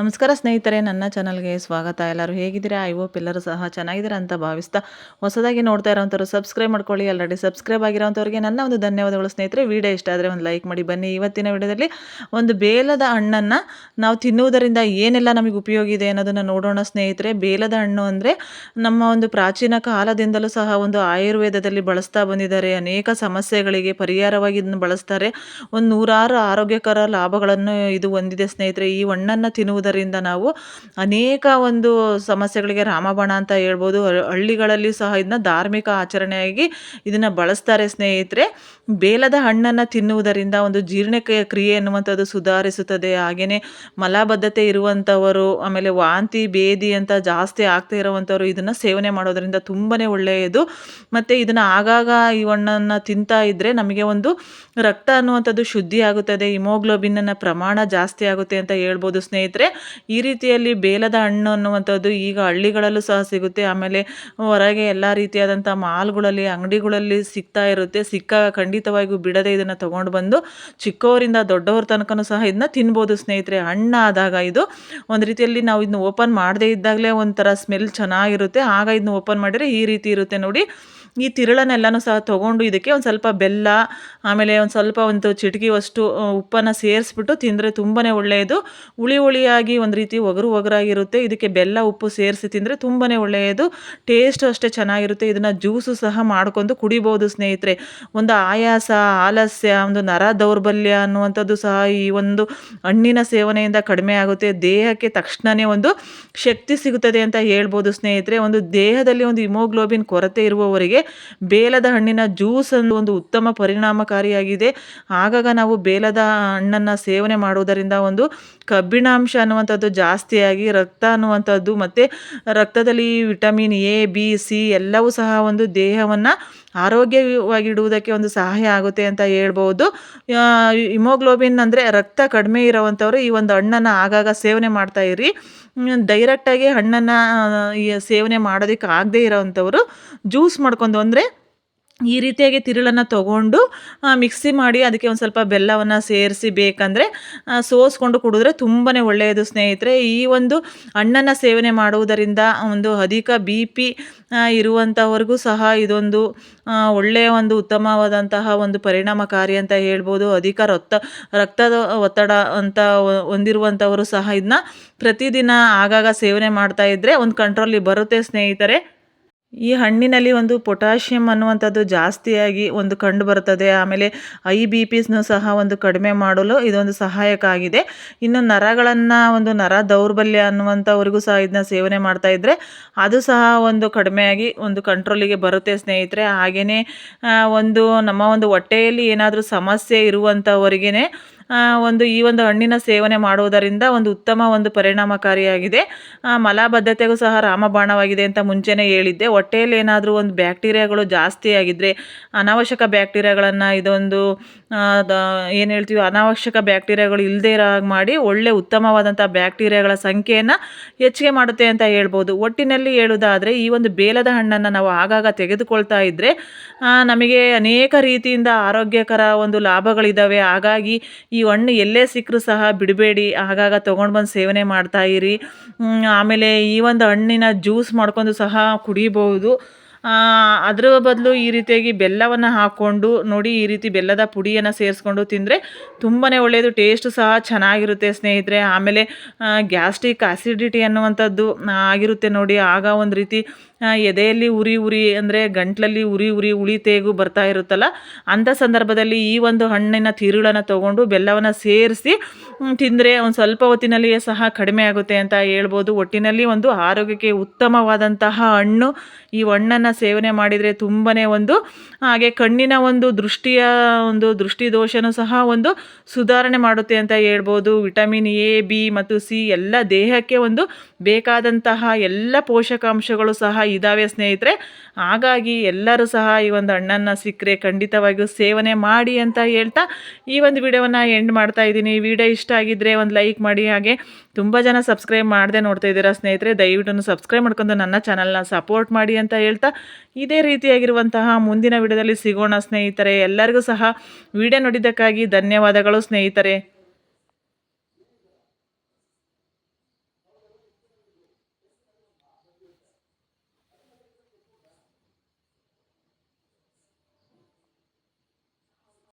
ನಮಸ್ಕಾರ ಸ್ನೇಹಿತರೆ, ನನ್ನ ಚಾನಲ್ಗೆ ಸ್ವಾಗತ. ಎಲ್ಲರೂ ಹೇಗಿದ್ದೀರಾ? ಐ ಹೋಪ್ ಎಲ್ಲರೂ ಸಹ ಚೆನ್ನಾಗಿದ್ದೀರಾ ಅಂತ ಭಾವಿಸ್ತಾ ಹೊಸದಾಗಿ ನೋಡ್ತಾ ಇರೋವಂಥವ್ರು ಸಬ್ಸ್ಕ್ರೈಬ್ ಮಾಡ್ಕೊಳ್ಳಿ. ಆಲ್ರೆಡಿ ಸಬ್ಸ್ಕ್ರೈಬ್ ಆಗಿರೋಂಥವ್ರಿಗೆ ನನ್ನ ಒಂದು ಧನ್ಯವಾದಗಳು ಸ್ನೇಹಿತರೆ. ವಿಡಿಯೋ ಇಷ್ಟ ಆದರೆ ಒಂದು ಲೈಕ್ ಮಾಡಿ. ಬನ್ನಿ ಇವತ್ತಿನ ವಿಡಿಯೋದಲ್ಲಿ ಒಂದು ಬೇಲದ ಹಣ್ಣನ್ನು ನಾವು ತಿನ್ನುವುದರಿಂದ ಏನೆಲ್ಲ ನಮಗೆ ಉಪಯೋಗ ಇದೆ ಅನ್ನೋದನ್ನು ನೋಡೋಣ ಸ್ನೇಹಿತರೆ. ಬೇಲದ ಹಣ್ಣು ಅಂದರೆ ನಮ್ಮ ಒಂದು ಪ್ರಾಚೀನ ಕಾಲದಿಂದಲೂ ಸಹ ಒಂದು ಆಯುರ್ವೇದದಲ್ಲಿ ಬಳಸ್ತಾ ಬಂದಿದ್ದಾರೆ. ಅನೇಕ ಸಮಸ್ಯೆಗಳಿಗೆ ಪರಿಹಾರವಾಗಿ ಇದನ್ನು ಬಳಸ್ತಾರೆ. ಒಂದು ನೂರಾರು ಆರೋಗ್ಯಕರ ಲಾಭಗಳನ್ನು ಇದು ಹೊಂದಿದೆ ಸ್ನೇಹಿತರೆ. ಈ ಹಣ್ಣನ್ನು ತಿನ್ನುವುದು ಮಾಡುವುದರಿಂದ ನಾವು ಅನೇಕ ಒಂದು ಸಮಸ್ಯೆಗಳಿಗೆ ರಾಮಬಾಣ ಅಂತ ಹೇಳ್ಬೋದು. ಹಳ್ಳಿಗಳಲ್ಲಿ ಸಹ ಇದನ್ನ ಧಾರ್ಮಿಕ ಆಚರಣೆಯಾಗಿ ಇದನ್ನು ಬಳಸ್ತಾರೆ ಸ್ನೇಹಿತರೆ. ಬೇಲದ ಹಣ್ಣನ್ನು ತಿನ್ನುವುದರಿಂದ ಒಂದು ಜೀರ್ಣ ಕ್ರಿಯೆ ಎನ್ನುವಂಥದ್ದು ಸುಧಾರಿಸುತ್ತದೆ. ಹಾಗೆಯೇ ಮಲಬದ್ಧತೆ ಇರುವಂಥವರು, ಆಮೇಲೆ ವಾಂತಿ, ಭೇದಿ ಅಂತ ಜಾಸ್ತಿ ಆಗ್ತಾ ಇರುವಂಥವ್ರು ಇದನ್ನು ಸೇವನೆ ಮಾಡೋದರಿಂದ ತುಂಬಾ ಒಳ್ಳೆಯದು. ಮತ್ತು ಇದನ್ನು ಆಗಾಗ ಈ ಹಣ್ಣನ್ನು ತಿಂತಾ ಇದ್ದರೆ ನಮಗೆ ಒಂದು ರಕ್ತ ಅನ್ನುವಂಥದ್ದು ಶುದ್ಧಿ ಆಗುತ್ತದೆ ಹಿಮೋಗ್ಲೋಬಿನ್ನ ಪ್ರಮಾಣ ಜಾಸ್ತಿ ಆಗುತ್ತೆ ಅಂತ ಹೇಳ್ಬೋದು ಸ್ನೇಹಿತರೆ. ಈ ರೀತಿಯಲ್ಲಿ ಬೇಲದ ಹಣ್ಣು ಅನ್ನುವಂಥದ್ದು ಈಗ ಹಳ್ಳಿಗಳಲ್ಲೂ ಸಹ ಸಿಗುತ್ತೆ. ಆಮೇಲೆ ಹೊರಗೆ ಎಲ್ಲ ರೀತಿಯಾದಂಥ ಮಾಲ್ಗಳಲ್ಲಿ, ಅಂಗಡಿಗಳಲ್ಲಿ ಸಿಗ್ತಾ ಇರುತ್ತೆ. ಸಿಕ್ಕ ಖಂಡಿತವಾಗಿಯೂ ಬಿಡದೆ ಇದನ್ನು ತೊಗೊಂಡು ಬಂದು ಚಿಕ್ಕವರಿಂದ ದೊಡ್ಡವ್ರ ತನಕನೂ ಸಹ ಇದನ್ನ ತಿನ್ಬೋದು ಸ್ನೇಹಿತರೆ. ಹಣ್ಣಾದಾಗ ಇದು ಒಂದು ರೀತಿಯಲ್ಲಿ ನಾವು ಇದನ್ನ ಓಪನ್ ಮಾಡದೇ ಇದ್ದಾಗಲೇ ಒಂಥರ ಸ್ಮೆಲ್ ಚೆನ್ನಾಗಿರುತ್ತೆ. ಆಗ ಇದನ್ನ ಓಪನ್ ಮಾಡಿದರೆ ಈ ರೀತಿ ಇರುತ್ತೆ ನೋಡಿ. ಈ ತಿರುಳನ್ನೆಲ್ಲನೂ ಸಹ ತೊಗೊಂಡು ಇದಕ್ಕೆ ಒಂದು ಸ್ವಲ್ಪ ಬೆಲ್ಲ, ಆಮೇಲೆ ಒಂದು ಸ್ವಲ್ಪ ಒಂದು ಚಿಟಕಿಯಷ್ಟು ಉಪ್ಪನ್ನು ಸೇರಿಸ್ಬಿಟ್ಟು ತಿಂದರೆ ತುಂಬಾ ಒಳ್ಳೆಯದು. ಹುಳಿ ಹುಳಿಯಾಗಿ ಒಂದು ರೀತಿ ಒಗರು ಒಗರಾಗಿರುತ್ತೆ. ಇದಕ್ಕೆ ಬೆಲ್ಲ, ಉಪ್ಪು ಸೇರಿಸಿ ತಿಂದರೆ ತುಂಬಾ ಒಳ್ಳೆಯದು. ಟೇಸ್ಟು ಅಷ್ಟೇ ಚೆನ್ನಾಗಿರುತ್ತೆ. ಇದನ್ನು ಜ್ಯೂಸು ಸಹ ಮಾಡ್ಕೊಂಡು ಕುಡಿಬೋದು ಸ್ನೇಹಿತರೆ. ಒಂದು ಆಯಾಸ, ಆಲಸ್ಯ, ಒಂದು ನರ ದೌರ್ಬಲ್ಯ ಅನ್ನುವಂಥದ್ದು ಸಹ ಈ ಒಂದು ಹಣ್ಣಿನ ಸೇವನೆಯಿಂದ ಕಡಿಮೆ ಆಗುತ್ತೆ. ದೇಹಕ್ಕೆ ತಕ್ಷಣವೇ ಒಂದು ಶಕ್ತಿ ಸಿಗುತ್ತದೆ ಅಂತ ಹೇಳ್ಬೋದು ಸ್ನೇಹಿತರೆ. ಒಂದು ದೇಹದಲ್ಲಿ ಒಂದು ಹಿಮೋಗ್ಲೋಬಿನ್ ಕೊರತೆ ಇರುವವರಿಗೆ ಬೇಲದ ಹಣ್ಣಿನ ಜ್ಯೂಸ್ ಒಂದು ಒಂದು ಉತ್ತಮ ಪರಿಣಾಮಕಾರಿಯಾಗಿದೆ. ಆಗಾಗ ನಾವು ಬೇಲದ ಹಣ್ಣನ್ನು ಸೇವನೆ ಮಾಡುವುದರಿಂದ ಒಂದು ಕಬ್ಬಿಣಾಂಶ ಅನ್ನುವಂಥದ್ದು ಜಾಸ್ತಿಯಾಗಿ, ರಕ್ತ ಅನ್ನುವಂಥದ್ದು ಮತ್ತು ರಕ್ತದಲ್ಲಿ ವಿಟಮಿನ್ ಎ, ಬಿ, ಸಿ ಎಲ್ಲವೂ ಸಹ ಒಂದು ದೇಹವನ್ನು ಆರೋಗ್ಯವಾಗಿಡುವುದಕ್ಕೆ ಒಂದು ಸಹಾಯ ಆಗುತ್ತೆ ಅಂತ ಹೇಳ್ಬೋದು. ಹಿಮೋಗ್ಲೋಬಿನ್ ಅಂದರೆ ರಕ್ತ ಕಡಿಮೆ ಇರೋವಂಥವ್ರು ಈ ಒಂದು ಹಣ್ಣನ್ನು ಆಗಾಗ ಸೇವನೆ ಮಾಡ್ತಾ ಇರಿ. ಡೈರೆಕ್ಟಾಗಿ ಹಣ್ಣನ್ನು ಸೇವನೆ ಮಾಡೋದಕ್ಕೆ ಆಗದೇ ಇರೋವಂಥವ್ರು ಜ್ಯೂಸ್ ಮಾಡ್ಕೊಂಡು ಅಂದರೆ ಈ ರೀತಿಯಾಗಿ ತಿರುಳನ್ನು ತೊಗೊಂಡು ಮಿಕ್ಸಿ ಮಾಡಿ ಅದಕ್ಕೆ ಒಂದು ಸ್ವಲ್ಪ ಬೆಲ್ಲವನ್ನು ಸೇರಿಸಿ ಬೇಕಂದರೆ ಸೋಸ್ಕೊಂಡು ಕುಡಿದ್ರೆ ತುಂಬಾ ಒಳ್ಳೆಯದು ಸ್ನೇಹಿತರೆ. ಈ ಒಂದು ಹಣ್ಣನ್ನು ಸೇವನೆ ಮಾಡುವುದರಿಂದ ಒಂದು ಅಧಿಕ ಬಿ ಪಿ ಇರುವಂಥವ್ರಿಗೂ ಸಹ ಇದೊಂದು ಒಳ್ಳೆಯ ಒಂದು ಉತ್ತಮವಾದಂತಹ ಒಂದು ಪರಿಣಾಮಕಾರಿ ಅಂತ ಹೇಳ್ಬೋದು. ಅಧಿಕ ರಕ್ತ, ರಕ್ತದ ಒತ್ತಡ ಅಂತ ಹೊಂದಿರುವಂಥವರು ಸಹ ಇದನ್ನ ಪ್ರತಿದಿನ ಆಗಾಗ ಸೇವನೆ ಮಾಡ್ತಾ ಇದ್ದರೆ ಒಂದು ಕಂಟ್ರೋಲಿಗೆ ಬರುತ್ತೆ ಸ್ನೇಹಿತರೆ. ಈ ಹಣ್ಣಿನಲ್ಲಿ ಒಂದು ಪೊಟ್ಯಾಷಿಯಮ್ ಅನ್ನುವಂಥದ್ದು ಜಾಸ್ತಿಯಾಗಿ ಒಂದು ಕಂಡು ಬರುತ್ತದೆ. ಆಮೇಲೆ ಐ ಬಿ ಪಿಸ್ನು ಸಹ ಒಂದು ಕಡಿಮೆ ಮಾಡಲು ಇದೊಂದು ಸಹಾಯಕ ಆಗಿದೆ ಇನ್ನು ನರಗಳನ್ನು ಒಂದು ನರ ದೌರ್ಬಲ್ಯ ಅನ್ನುವಂಥವ್ರಿಗೂ ಸಹ ಇದನ್ನ ಸೇವನೆ ಮಾಡ್ತಾ ಇದ್ದರೆ ಅದು ಸಹ ಒಂದು ಕಡಿಮೆಯಾಗಿ ಒಂದು ಕಂಟ್ರೋಲಿಗೆ ಬರುತ್ತೆ ಸ್ನೇಹಿತರೆ. ಹಾಗೆಯೇ ಒಂದು ನಮ್ಮ ಒಂದು ಹೊಟ್ಟೆಯಲ್ಲಿ ಏನಾದರೂ ಸಮಸ್ಯೆ ಇರುವಂಥವರಿಗೇ ಒಂದು ಈ ಒಂದು ಹಣ್ಣಿನ ಸೇವನೆ ಮಾಡುವುದರಿಂದ ಒಂದು ಉತ್ತಮ ಒಂದು ಪರಿಣಾಮಕಾರಿಯಾಗಿದೆ. ಮಲಬದ್ಧತೆಗೂ ಸಹ ರಾಮಬಾಣವಾಗಿದೆ ಅಂತ ಮುಂಚೆನೇ ಹೇಳಿದ್ದೆ. ಹೊಟ್ಟೆಯಲ್ಲಿ ಏನಾದರೂ ಒಂದು ಬ್ಯಾಕ್ಟೀರಿಯಾಗಳು ಜಾಸ್ತಿ ಆಗಿದ್ದರೆ ಅನಾವಶ್ಯಕ ಬ್ಯಾಕ್ಟೀರಿಯಾಗಳನ್ನು ಇದೊಂದು ಏನು ಹೇಳ್ತೀವಿ, ಅನಾವಶ್ಯಕ ಬ್ಯಾಕ್ಟೀರಿಯಾಗಳು ಇಲ್ಲದೇ ಇರೋ ಹಾಗೆ ಮಾಡಿ ಒಳ್ಳೆ ಉತ್ತಮವಾದಂಥ ಬ್ಯಾಕ್ಟೀರಿಯಾಗಳ ಸಂಖ್ಯೆಯನ್ನು ಹೆಚ್ಚಿಗೆ ಮಾಡುತ್ತೆ ಅಂತ ಹೇಳ್ಬೋದು. ಒಟ್ಟಿನಲ್ಲಿ ಹೇಳುವುದಾದರೆ, ಈ ಒಂದು ಬೇಲದ ಹಣ್ಣನ್ನು ನಾವು ಆಗಾಗ ತೆಗೆದುಕೊಳ್ತಾ ಇದ್ದರೆ ನಮಗೆ ಅನೇಕ ರೀತಿಯಿಂದ ಆರೋಗ್ಯಕರ ಒಂದು ಲಾಭಗಳಿದ್ದಾವೆ ಹಾಗಾಗಿ ಈ ಹಣ್ಣು ಎಲ್ಲೇ ಸಿಕ್ಕರೂ ಸಹ ಬಿಡಬೇಡಿ. ಆಗಾಗ ತೊಗೊಂಡು ಬಂದು ಸೇವನೆ ಮಾಡ್ತಾ ಇರಿ. ಆಮೇಲೆ ಈ ಒಂದು ಹಣ್ಣಿನ ಜ್ಯೂಸ್ ಮಾಡ್ಕೊಂಡು ಸಹ ಕುಡಿಬೋದು. ಅದರ ಬದಲು ಈ ರೀತಿಯಾಗಿ ಬೆಲ್ಲವನ್ನು ಹಾಕ್ಕೊಂಡು ನೋಡಿ ಈ ರೀತಿ ಬೆಲ್ಲದ ಪುಡಿಯನ್ನು ಸೇರಿಸ್ಕೊಂಡು ತಿಂದರೆ ತುಂಬಾ ಒಳ್ಳೆಯದು ಟೇಸ್ಟ್ ಸಹ ಚೆನ್ನಾಗಿರುತ್ತೆ ಸ್ನೇಹಿತರೆ. ಆಮೇಲೆ ಗ್ಯಾಸ್ಟ್ರಿಕ್ ಆ್ಯಸಿಡಿಟಿ ಅನ್ನುವಂಥದ್ದು ಆಗಿರುತ್ತೆ ನೋಡಿ. ಆಗ ಒಂದು ರೀತಿ ಎದೆಯಲ್ಲಿ ಉರಿ ಉರಿ ಅಂದರೆ ಗಂಟ್ಲಲ್ಲಿ ಉರಿ ಉರಿ ಉಳಿ ತೇಗು ಬರ್ತಾ ಇರುತ್ತಲ್ಲ ಅಂಥ ಸಂದರ್ಭದಲ್ಲಿ ಈ ಒಂದು ಹಣ್ಣಿನ ತಿರುಳನ್ನು ತೊಗೊಂಡು ಬೆಲ್ಲವನ್ನು ಸೇರಿಸಿ ತಿಂದರೆ ಒಂದು ಸ್ವಲ್ಪ ಹೊತ್ತಿನಲ್ಲಿಯೇ ಸಹ ಕಡಿಮೆ ಆಗುತ್ತೆ ಅಂತ ಹೇಳ್ಬೋದು. ಒಟ್ಟಿನಲ್ಲಿ ಒಂದು ಆರೋಗ್ಯಕ್ಕೆ ಉತ್ತಮವಾದಂತಹ ಹಣ್ಣು. ಈ ಹಣ್ಣನ್ನು ಸೇವನೆ ಮಾಡಿದರೆ ತುಂಬಾ ಒಂದು, ಹಾಗೆ ಕಣ್ಣಿನ ಒಂದು ದೃಷ್ಟಿಯ ಒಂದು ದೃಷ್ಟಿ ದೋಷನೂ ಸಹ ಒಂದು ಸುಧಾರಣೆ ಮಾಡುತ್ತೆ ಅಂತ ಹೇಳ್ಬೋದು. ವಿಟಮಿನ್ ಎ, ಬಿ ಮತ್ತು ಸಿ, ಎಲ್ಲ ದೇಹಕ್ಕೆ ಒಂದು ಬೇಕಾದಂತಹ ಎಲ್ಲ ಪೋಷಕಾಂಶಗಳು ಸಹ ಇದ್ದಾವೆ ಸ್ನೇಹಿತರೆ. ಹಾಗಾಗಿ ಎಲ್ಲರೂ ಸಹ ಈ ಒಂದು ಹಣ್ಣನ್ನು ಸಿಕ್ಕರೆ ಖಂಡಿತವಾಗಿಯೂ ಸೇವನೆ ಮಾಡಿ ಅಂತ ಹೇಳ್ತಾ ಈ ಒಂದು ವಿಡಿಯೋವನ್ನು ಎಂಡ್ ಮಾಡ್ತಾ ಇದ್ದೀನಿ. ವಿಡಿಯೋ ಇಷ್ಟ ಆಗಿದ್ದರೆ ಒಂದು ಲೈಕ್ ಮಾಡಿ. ಹಾಗೆ ತುಂಬ ಜನ ಸಬ್ಸ್ಕ್ರೈಬ್ ಮಾಡದೆ ನೋಡ್ತಾ ಇದ್ದೀರಾ ಸ್ನೇಹಿತರೆ. ದಯವಿಟ್ಟು ಸಬ್ಸ್ಕ್ರೈಬ್ ಮಾಡ್ಕೊಂಡು ನನ್ನ ಚಾನಲ್ನ ಸಪೋರ್ಟ್ ಮಾಡಿ ಅಂತ ಹೇಳ್ತಾ ಇದೇ ರೀತಿಯಾಗಿರುವಂತಹ ಮುಂದಿನ ವಿಡಿಯೋದಲ್ಲಿ ಸಿಗೋಣ ಸ್ನೇಹಿತರೆ. ಎಲ್ಲರಿಗೂ ಸಹ ವಿಡಿಯೋ ನೋಡಿದ್ದಕ್ಕಾಗಿ ಧನ್ಯವಾದಗಳು ಸ್ನೇಹಿತರೆ.